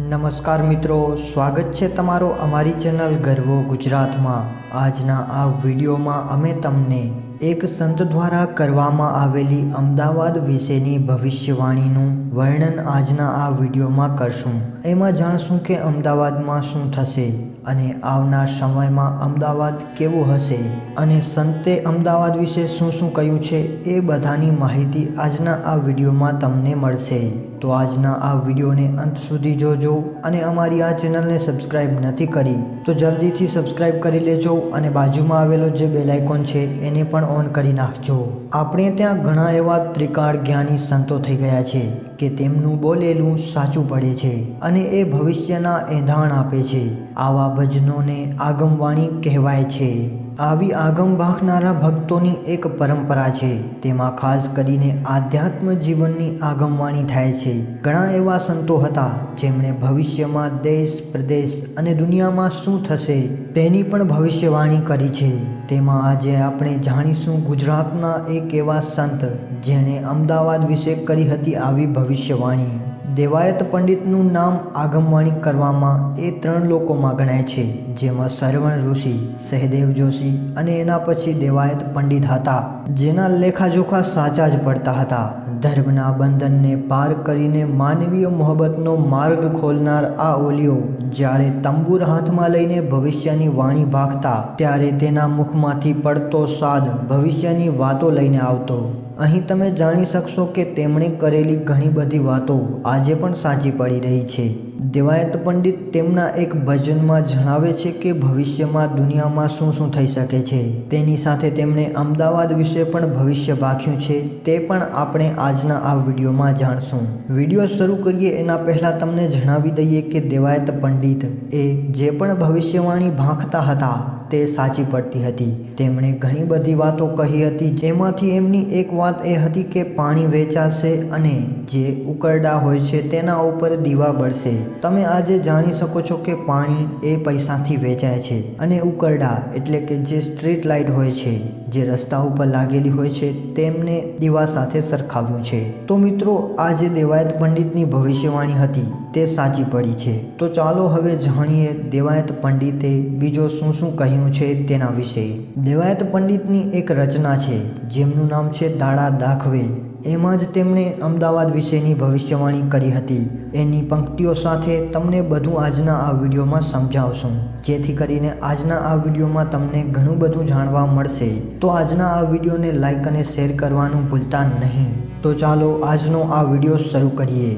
નમસ્કાર મિત્રો, સ્વાગત છે તમારો અમારી ચેનલ ગર્વો ગુજરાતમાં. આજના આ વિડીયોમાં અમે તમને એક સંત દ્વારા કરવામાં આવેલી અમદાવાદ વિશેની ભવિષ્યવાણીનું વર્ણન આજના આ વિડીયોમાં કરશું. એમાં જાણશું કે અમદાવાદમાં શું થશે અને આવનાર સમયમાં અમદાવાદ કેવું હશે અને સંતે અમદાવાદ વિશે શું શું કહ્યું છે એ બધાની માહિતી આજના આ વિડીયોમાં તમને મળશે. તો આજના આ વિડીયોને અંત સુધી જોજો અને અમારી આ ચેનલને સબસ્ક્રાઇબ નથી કરી તો જલ્દીથી સબસ્ક્રાઇબ કરી લેજો અને બાજુમાં આવેલો જે બેલાઇકોન છે એને પણ ઓન કરી નાખજો. આપણે ત્યાં ઘણા એવા ત્રિકાળ જ્ઞાની સંતો થઈ ગયા છે કે તેમનું બોલેલું સાચું પડે છે અને એ ભવિષ્યના એંધાણ આપે છે. આવા ભજનોને આગમવાણી કહેવાય છે. આવી આગમ ભાખનારા ભક્તોની એક પરંપરા છે. તેમાં ખાસ કરીને આધ્યાત્મ જીવનની આગમવાણી થાય છે. ઘણા એવા સંતો હતા જેમણે ભવિષ્યમાં દેશ, પ્રદેશ અને દુનિયામાં શું થશે તેની પણ ભવિષ્યવાણી કરી છે. તેમાં આજે આપણે જાણીશું ગુજરાતના એક એવા સંત જેણે અમદાવાદ વિશે કરી હતી આવી ભવિષ્યવાણી? દેવાયત પંડિતનું નામ આગમવાણી કરવામાં એ ત્રણ લોકોમાં ગણાય છે, જેમાં સરવણ ઋષિ, સહદેવ જોશી અને એના પછી દેવાયત પંડિત હતા, જેના લેખાજોખા સાચા જ પડતા હતા. ધર્મના બંધનને પાર કરીને માનવીય મોહબ્બતનો માર્ગ ખોલનાર આ ઓલિયો જ્યારે તંબુર હાથમાં લઈને ભવિષ્યની વાણી ભાગતા ત્યારે તેના મુખમાંથી પડતો સાદ ભવિષ્યની વાતો લઈને આવતો. અહીં તમે જાણી શકશો કે તેમણે કરેલી ઘણી બધી વાતો આજે પણ સાચી પડી રહી છે. દેવાયત પંડિત તેમના એક ભજનમાં જણાવે છે કે ભવિષ્યમાં દુનિયામાં શું શું થઈ શકે છે. તેની સાથે તેમણે અમદાવાદ વિશે પણ ભવિષ્ય ભાખ્યું છે. તે પણ આપણે આજના આ વિડીયોમાં જાણશું. વીડિયો શરૂ કરીએ એના પહેલાં તમને જણાવી દઈએ કે દેવાયત પંડિત એ જે પણ ભવિષ્યવાણી ભાંખતા હતા તે સાચી પડતી હતી. તેમણે ઘણી બધી વાતો કહી હતી જેમાંથી એમની એક વાત એ હતી કે પાણી વેચાશે અને જે ઉકરડા હોય છે તેના ઉપર દીવા બળશે. તમે આજે જાણી શકો છો કે પાણી એ પૈસાથી વેચાય છે અને ઉકરડા એટલે કે જે સ્ટ્રીટ લાઇટ હોય છે, જે રસ્તા ઉપર લાગેલી હોય છે, તેમને દીવા સાથે સરખાવ્યું છે. તો મિત્રો આ જે દેવાયત પંડિતની ભવિષ્યવાણી હતી, તે સાચી પડી છે. તો ચાલો હવે જાણીએ દેવાયત પંડિતે બીજો શું શું કહ્યું છે તેના વિશે. દેવાયત પંડિતની એક રચના છે, જેમનું નામ છે દાડા દાખવે. એમાં જ તેમણે અમદાવાદ વિશેની ભવિષ્યવાણી કરી હતી. એની પંક્તિઓ સાથે તમને બધું આજના આ વિડીયોમાં સમજાવશું. જેથી કરીને આજના આ વિડીયોમાં તમને ઘણું બધું જાણવા મળશે. તો આજના આ વિડીયોને લાઇક અને શેર કરવાનું ભૂલતા નહીં. તો ચાલો આજનો આ વીડિયો શરૂ કરીએ.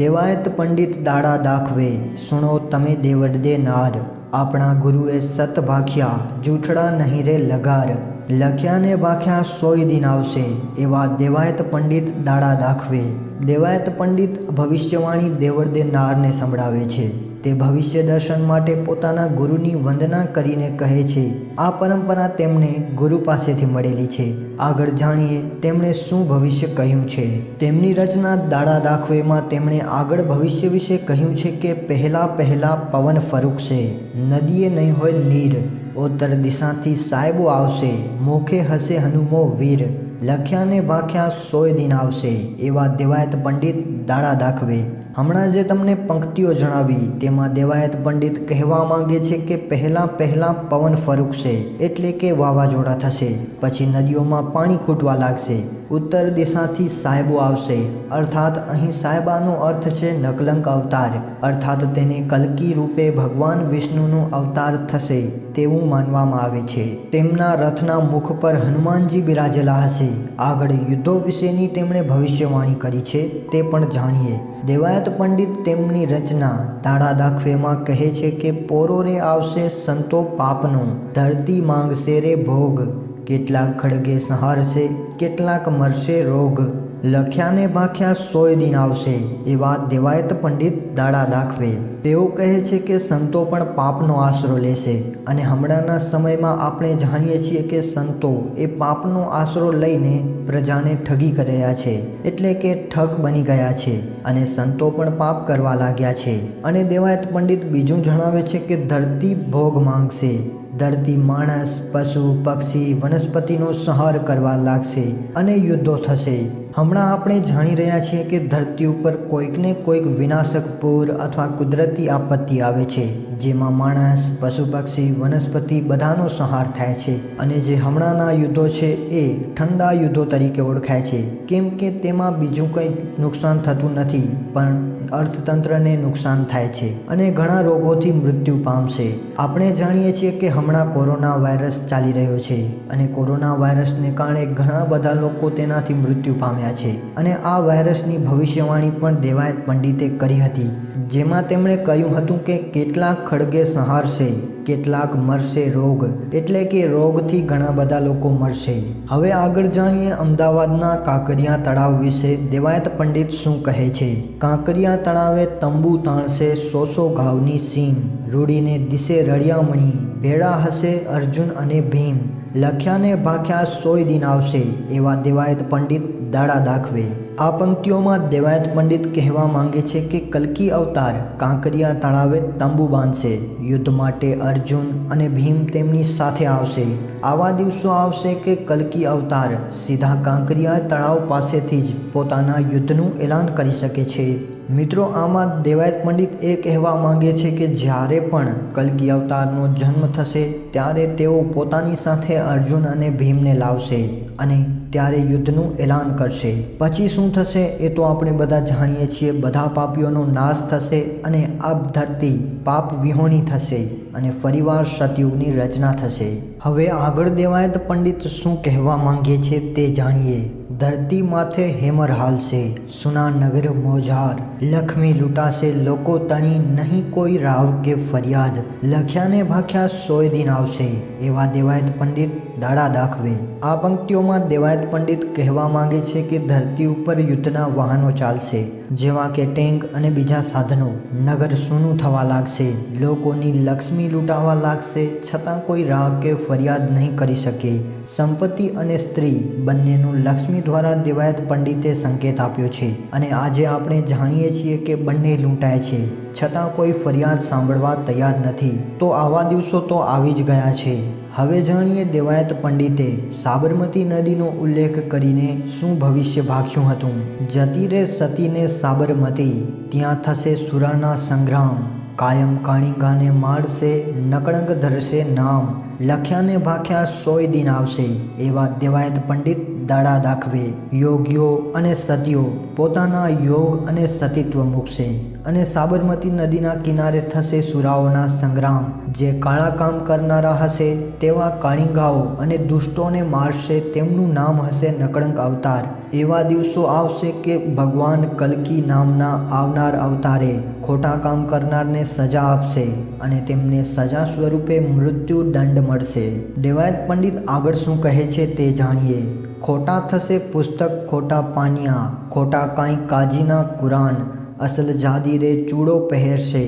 દેવાયત પંડિત દાડા દાખવે, સુણો તમે દેવડ દે નાર આપણા ગુરુએ સત ભાખ્યા જૂઠડા નહીં રે લગાર. લખ્યા ને ભાખ્યા સોય દિન આવશે, એવા દેવાયત પંડિત દાડા દાખવે. દેવાયત પંડિત ભવિષ્યવાણી દેવડદે નારને સંભળાવે છે. તે ભવિષ્ય દર્શન માટે પોતાના ગુરુની વંદના કરીને કહે છે, આ પરંપરા તેમને ગુરુ પાસેથી મળેલી છે. આગળ જાણીએ તેમણે શું ભવિષ્ય કહ્યું છે. તેમની રચના દાડા દાખવેમાં તેમણે આગળ ભવિષ્ય વિશે કહ્યું છે કે પહેલાં પહેલાં પવન ફરૂકશે, નદીએ નહીં હોય નીર, ઉત્તર દિશાથી સાહેબો આવશે, મોખે હશે હનુમો વીર, લખ્યાને ભાખ્યા સોય દિન આવશે, એવા દેવાયત પંડિત દાડા દાખવે. હમણાં જે તમને પંક્તિઓ જણાવી, તેમાં દેવાયત પંડિત કહેવા માંગે છે કે પહેલાં પહેલાં પવન ફરૂકશે, એટલે કે વાવાઝોડા થશે, પછી નદીઓમાં પાણી ખૂટવા લાગશે ઉત્તર દિશાથી સાહેબો આવશે. અર્થાત અહીં સાહેબાનો અર્થ છે નકલંક અવતાર. અર્થાત તેને કલકી રૂપે ભગવાન વિષ્ણુનો અવતાર થશે તેવું માનવામાં આવે છે. તેમના રથના મુખ પર હનુમાનજી બિરાજેલા હશે. આગળ યુદ્ધો વિશેની તેમણે ભવિષ્યવાણી કરી છે તે પણ જાણીએ. દેવાયત પંડિત તેમની રચના તાળા દાખવેમાં કહે છે કે પોરોરે આવશે સંતો પાપનો, ધરતી માંગશે રે ભોગ. કેટલાક ખડગે સંહારશે કેટલાક મરશે રોગ. લખ્યાને ભાખ્યા સોય દિન આવશે એવા દેવાયત પંડિત દાડા દાખવે. તેઓ કહે છે કે સંતો પણ પાપનો આશરો લેશે અને હમણાંના સમયમાં આપણે જાણીએ છીએ કે સંતો એ પાપનો આશરો લઈને પ્રજાને ઠગી કર્યા છે, એટલે કે ઠગ બની ગયા છે અને સંતો પણ પાપ કરવા લાગ્યા છે. અને દેવાયત પંડિત બીજું જણાવે છે કે ધરતી ભોગ માંગશે. ધરતી માણસ, પશુ, પક્ષી, વનસ્પતિનો સંહાર કરવા લાગશે અને યુદ્ધો થશે. હમણાં આપણે જાણી રહ્યા છીએ કે ધરતી ઉપર કોઈકને કોઈક વિનાશક પૂર અથવા કુદરતી આપત્તિ આવે છે, જેમાં માણસ, પશુ, પક્ષી, વનસ્પતિ બધાનો સંહાર થાય છે અને જે હમણાંના યુદ્ધો છે એ ઠંડા યુદ્ધો તરીકે ઓળખાય છે. કેમ કે તેમાં બીજું કંઈ નુકસાન થતું નથી, પણ અર્થતંત્રને નુકસાન થાય છે અને ઘણા રોગોથી મૃત્યુ પામશે. આપણે જાણીએ છીએ કે હમણાં કોરોના વાયરસ ચાલી રહ્યો છે અને કોરોના વાયરસને કારણે ઘણા બધા લોકો તેનાથી મૃત્યુ પામ્યા છે. અને આ વાયરસની ભવિષ્યવાણી પણ દેવાયત પંડિતે કરી હતી, જેમાં તેમણે કહ્યું હતું કે કેટલાક ખડગે સંહારશે. કેટલાક મરશે રોગ. એટલે કે રોગથી ઘણા બધા લોકો મરશે. હવે આગળ જાણીએ અમદાવાદના કાંકરિયા તળાવ વિશે. દેવાયત પંડિત શું કહે છે? કાંકરિયા તળાવે તંબુ તાણશે સો સો ઘાવની સીમ રૂડીને દિશે રળિયામણી. ભેળા હશે અર્જુન અને ભીમ. લખ્યાને ભાખ્યા સોય દિન આવશે. એવા દેવાયત પંડિત દાડા દાખવે. આ પંક્તિઓમાં દેવાયત પંડિત કહેવા માંગે છે કે કલકી અવતાર કાંકરિયા તળાવે તંબુ બાંધશે. યુદ્ધ માટે અર્જુન અને ભીમ તેમની સાથે આવશે. આવા દિવસો આવશે કે કલકી અવતાર સીધા કાંકરિયા તળાવ પાસેથી જ પોતાના યુદ્ધનું એલાન કરી શકે છે. મિત્રો, આમાં દેવાયત પંડિત એ કહેવા માંગે છે કે જ્યારે પણ કલકી અવતારનો જન્મ થશે, ત્યારે તેઓ પોતાની સાથે અર્જુન અને ભીમને લાવશે અને ત્યારે યુદ્ધનું એલાન કરશે. પછી શું થશે એ તો આપણે બધા જાણીએ છીએ. બધા પાપીઓનો નાશ થશે અને અબ ધરતી પાપ વિહોણી થશે અને ફરીવાર સતયુગની રચના થશે. હવે આગળ દેવાયત પંડિત શું કહેવા માંગે છે તે જાણીએ. ધરતી માથે હેમર હાલશે. સુનાનગર મોજાર. લખમી લૂંટાશે. લોકો તણી નહીં કોઈ રાવ કે ફરિયાદ. લખ્યાને ભાખ્યા સોય દિન આવશે. એવા દેવાયત પંડિત દાડા દાખવે. આ પંક્તિઓમાં દેવાયત પંડિત કહેવા માંગે છે કે ધરતી ઉપર યુદ્ધના વાહનો ચાલશે. જેવા કે ટેન્ક અને બીજા સાધનો. નગર સૂનું થવા લાગશે. લોકોની લક્ષ્મી લૂંટાવા લાગશે. છતાં કોઈ રાગ કે ફરિયાદ નહીં કરી શકે. સંપત્તિ અને સ્ત્રી બંનેનું લક્ષ્મી દ્વારા દેવાયત પંડિતે સંકેત આપ્યો છે અને આજે આપણે જાણીએ છીએ કે બંને લૂંટાય છે. છતાં કોઈ ફરિયાદ સાંભળવા તૈયાર નથી. તો આવા દિવસો તો આવી જ ગયા છે. હવે જાણીએ દેવાયત પંડિતે સાબરમતી નદીનો ઉલ્લેખ કરીને શું ભવિષ્ય ભાગ્યું હતું. જતી રે સતીને સાબરમતી, ત્યાં થશે સુરાના સંગ્રામ. કાયમ કાણીગાને મારશે નકળંગ ધરશે નામ. લખ્યાને ભાખ્યા સોય દિન આવશે, એવા દેવાયત પંડિત દાડા દાખવે. યોગીઓ અને સતીઓ, પોતાના યોગ અને સતીત્વ મૂકશે. અને સાબરમતી નદીના કિનારે થશે સુરાઓના સંગ્રામ. જે કાળા કામ કરનારા હશે, તેવા કાળિંગાઓ અને દુષ્ટોને મારશે, તેમનું નામ હશે નકળંક અવતાર. એવા દિવસો આવશે કે ભગવાન કલકી નામના આવનાર અવતારે ખોટા કામ કરનારને સજા આપશે અને તેમને સજા સ્વરૂપે મૃત્યુ દંડ મળશે. દેવાયત પંડિત આગળ શું કહે છે તે જાણીએ. ખોટા થશે પુસ્તક, ખોટા પાનિયા, ખોટા કાંઈ કાજીના કુરાન, અસલ જાદીરે ચૂડો પહેરશે,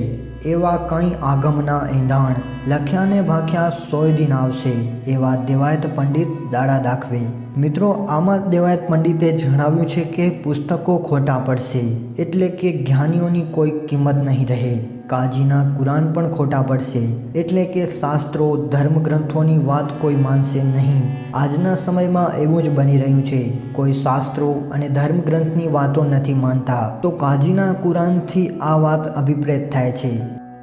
એવા કંઈ આગમના એંધાણ, લખ્યાને ભાખ્યા સોય દિન આવશે, એવા દેવાયત પંડિત દાડા દાખવે. મિત્રો, આમાં દેવાયત પંડિતે જણાવ્યું છે કે પુસ્તકો ખોટા પડશે, એટલે કે જ્ઞાનીઓની કોઈ કિંમત નહીં રહે. કાજીના કુરાન પણ ખોટા પડશે, એટલે કે શાસ્ત્રો, ધર્મગ્રંથોની વાત કોઈ માનશે નહીં. આજના સમયમાં એવું જ બની રહ્યું છે, કોઈ શાસ્ત્રો અને ધર્મગ્રંથની વાતો નથી માનતા. તો કાજીના કુરાનથી આ વાત અભિપ્રેત થાય છે.